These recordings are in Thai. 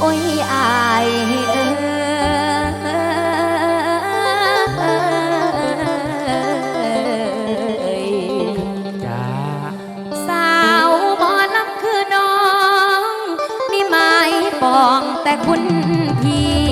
โอ้ยอายเอ้ยจ้าสาวหมอลำคือน้องนี่หมายปองแต่คุณพี่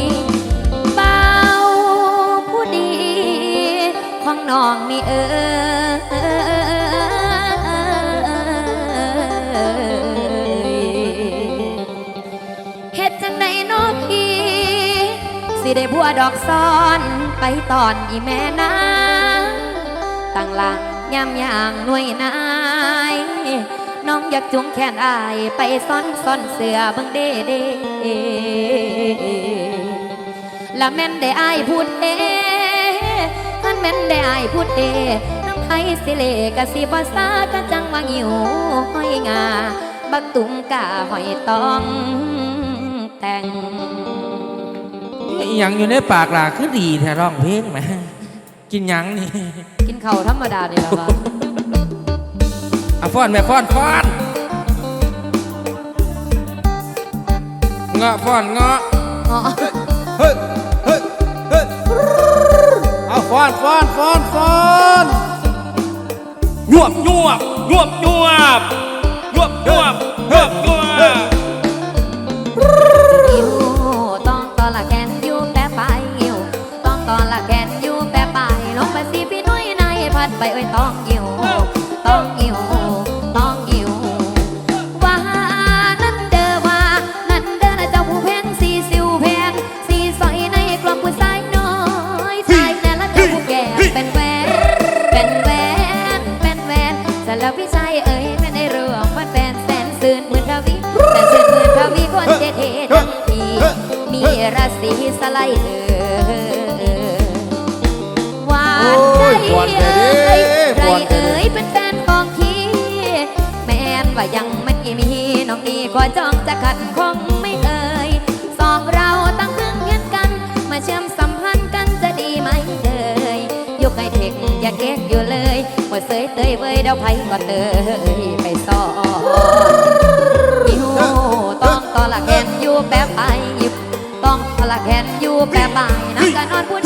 สิได้บัวดอกซ้อนไปตอนอีแม่นางตั้งหลังยามย่างหน่วยนาย น้องอยากจุงแขนอายไปซ่อนซ่อนเสือบังเด้เด้ละแม่นได้อายพูดเอท่านแม่นได้อายพูดเอน้ำไผสิเลกะสิบ่ซากะจังว่าหิวห้อยงา บักตุ้งกะหอยตองแต่ง หยังอยู่ในปากล่ะคือดีแท้ร้องเพลงแหมกินหยังนี่กินข้าวธรรมดานี่แหละวะอะฟ้อนแม่ฟ้อนฟ้อนเงาะฟ้อนเงาะอ๋อเฮ้ยเฮ้ยเฮ้ยเอาฟอนฟอนฟอนฟอนยวบยวบยวบยวบยวบ ดไปเอ้ยต้องอยู่ต้องอยู่ต้องอยู่ว่านั่นเด้อว่านั่นเด้อนะเจ้าผู้แพงสีสิวแพงสีสอยในกลมผู้ชายน้อยชายแน่ละเจ้าผู้แก่เป็นแหวนเป็นแหวนเป็นแหวนแต่แล้วพี่ชายเอ้ยไม่ได้เรื่องว่าแฟนแสนซื่นหมื่นทวีแต่ซื่นหมื่นทวีคนเจเททั้งทีมีราศีสไลเออหวานใจเอ้ยไรเอ้ยเป็นแฟนของพี่แม่นว่ายังไม่มีน้องนี่ก็จ้องจะขัดคงไม่เอ่ยสองเราตั้งเครื่องเงินกัน มาเชื่อมสัมพันธ์กันจะดีไหมเอ่ยยกให้เทคอย่าเก๊กอยู่เลยว่าเสยเตยเว้ยเดาไผก็เตยไปสอนอยู่ต้องตอละแกนอยู่แป๊บไปหยิบต้องตอละแกนอยู่แป๊บไปนั่งกันนอนผู้เดียวได้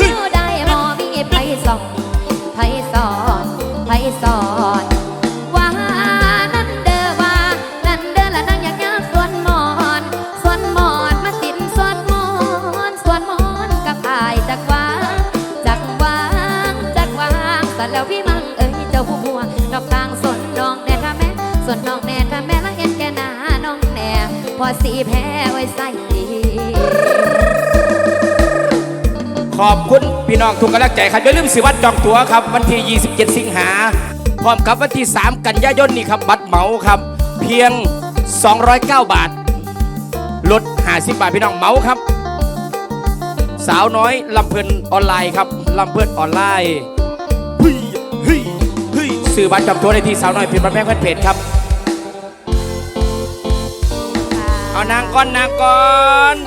ายจักวางจักวางจักวางสันแล้วพี่มังเอ้ยเจ้าผู้บัวดอกทางสนน้องแน่ค่ะแม่สนน้องแน่ค่ะแม่ละเห็นแกหน้าน้องแน่พอสีแพ้ไว้ใส่ดีขอบคุณพี่น้องทุกกำลังใจครับอย่าลืมสิวัดจองตั๋วครับ วันที่ 27 สิงหาพร้อมกับวันที่ 3 กันยายนนี่ครับบัตรเหมาครับ เพียง 209 บาทลด50บาทพี่น้องเหมาครับ สาวน้อยลำเพลินออนไลน์ครับลำเพลินออนไลน์เฮ้ยเฮ้ยเฮ้ยสื่อบัตรจองตั๋วได้ที่สาวน้อยพิมพ์บัตรแม่เพื่อนเพจครับ เอานางก้อนนางก้อน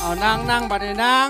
เอานางนางบัดนี้นาง